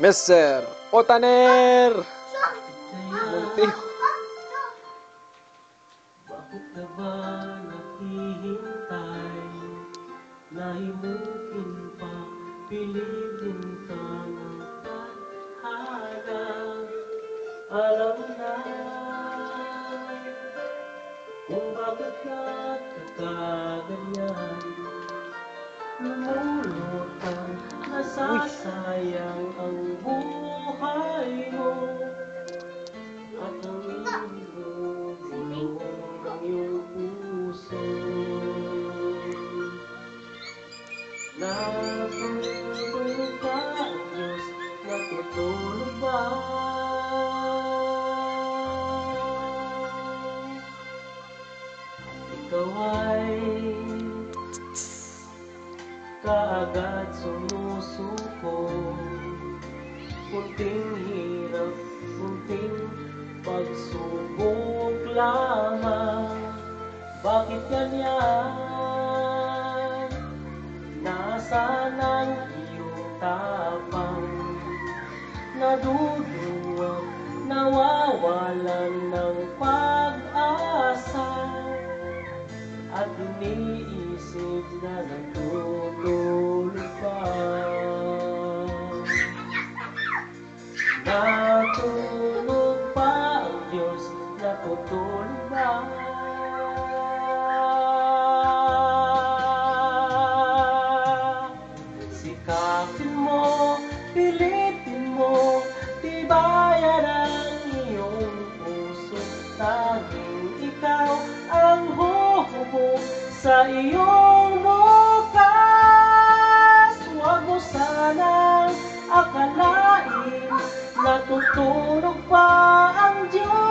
Mr. Otaner! Munti. Bakit ka ba naghihintay? Nahimukin pa, pilitin ka ng tadhana Alam na kung bakit nagkakaganyan Lumulutang nasasayang ang buhay mo At ang iyong bulong ng iyong puso Natutulog ba ang Diyos? Natutulog ba? Ikaw ay kaagad sumusuko Kunting hirap, kunting pagsubok lamang Bakit ganyan? Nasaan ang iyong tapang? Naduduwag, nawawalan ng pag-asa At iniisip na natutulog pa Natulog pa ang Diyos, natutulog ba? Sikapin mo, pilitin sa iyong bukas. Huwag mo sanang akalain natutulog pa ang Diyos.